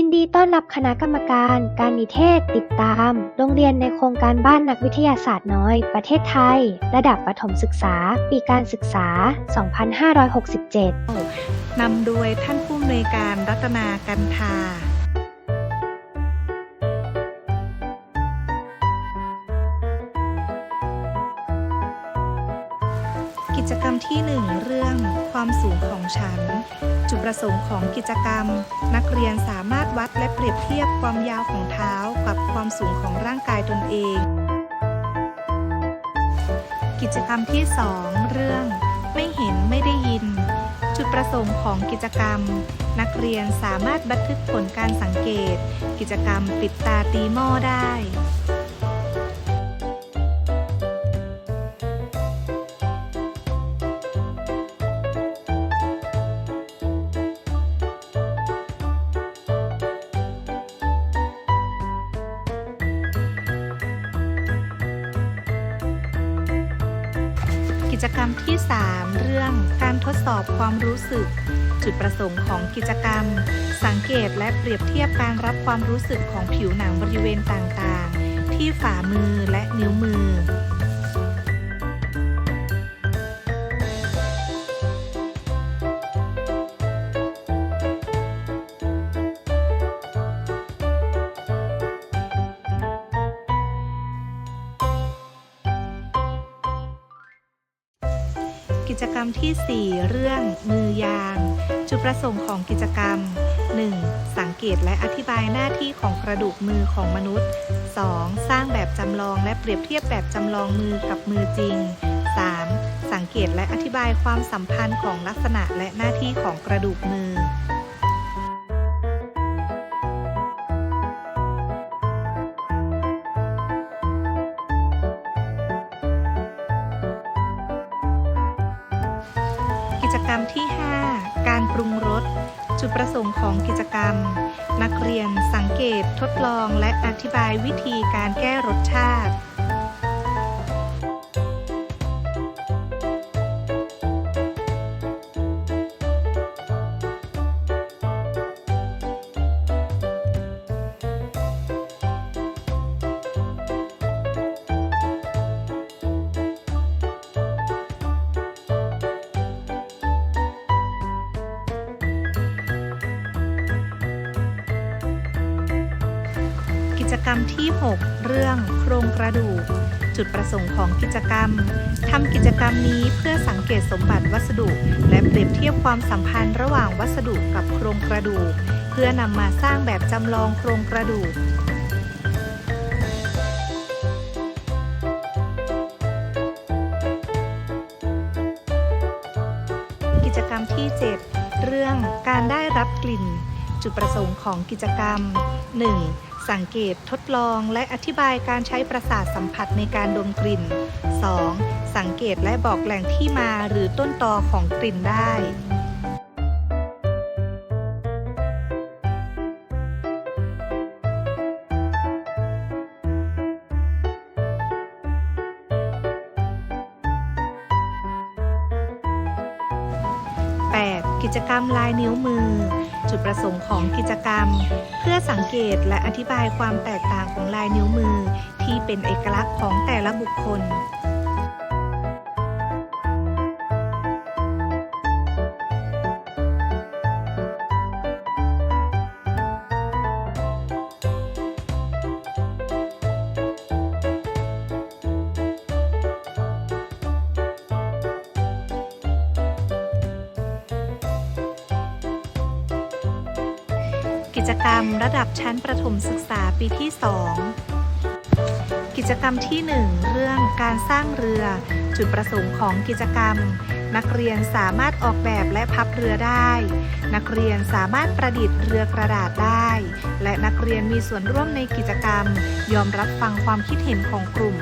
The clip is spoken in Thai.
ยินดีต้อนรับคณะกรรมการ การนิเทศ ติดตาม โรงเรียนในโครงการบ้านนักวิทยาศาสตร์น้อย ประเทศไทย ระดับประถมศึกษา ปีการศึกษา 2567 นำโดยท่านผู้อำนวยการรัตนากันทากิจกรรมที่ 1 เรื่องความสูงของชั้น จุดประสงค์ของกิจกรรม นักเรียนสามารถวัดและเปรียบเทียบความยาวของเท้ากับความสูงของร่างกายตนเอง กิจกรรมที่ 2 เรื่อง ไม่เห็นไม่ได้ยิน จุดประสงค์ของกิจกรรม นักเรียนสามารถบันทึกผลการสังเกต กิจกรรมปิดตาตีหม้อได้ กิจกรรมที่ 3 เรื่องการทดสอบความรู้สึก จุดประสงค์ของกิจกรรม สังเกตและเปรียบเทียบการรับความรู้สึกของผิวหนังบริเวณต่างๆ ที่ฝ่ามือและนิ้วมือ จกรรมที่ 4 เรื่องมือยาง จุดประสงค์ของกิจกรรม 1. สังเกตและอธิบายหน้าที่ของกระดูกมือของมนุษย์ 2. สร้างแบบจำลองและเปรียบเทียบแบบจำลองมือกับมือจริง 3. สังเกตและอธิบายความสัมพันธ์ของลักษณะและหน้าที่ของกระดูกมือ กรรมที่ 5 การปรุงรส จุดประสงค์ของกิจกรรม นักเรียนสังเกตทดลองและอธิบายวิธีการแก้รสชาติ จกรรมที่ 6 เรื่องโครงกระดูก จุดประสงค์ของกิจกรรมทำกิจกรรมนี้เพื่อสังเกตสมบัติวัสดุ และเปรียบเทียบความสัมพันธ์ระหว่างวัสดุกับโครงกระดูก เพื่อนำมาสร้างแบบจำลองโครงกระดูกกิจกรรมที่ 7 เรื่องการได้รับกลิ่น จุดประสงค์ของกิจกรรม 1. สังเกตทดลองและอธิบายการใช้ประสาทสัมผัสในการดมกลิ่น 2. สังเกตและบอกแหล่งที่มาหรือต้นตอของกลิ่นได้ 8. กิจกรรมลายนิ้วมือ จุดประสงค์ของกิจกรรม เพื่อสังเกตและอธิบายความแตกต่างของลายนิ้วมือ ที่เป็นเอกลักษณ์ของแต่ละบุคคล กิจกรรมระดับชั้นประถมศึกษาปีที่ 2 กิจกรรมที่ 1 เรื่องการสร้างเรือ จุดประสงค์ของกิจกรรม นักเรียนสามารถออกแบบและพับเรือได้ นักเรียนสามารถประดิษฐ์เรือกระดาษได้ และนักเรียนมีส่วนร่วมในกิจกรรม ยอมรับฟังความคิดเห็นของกลุ่ม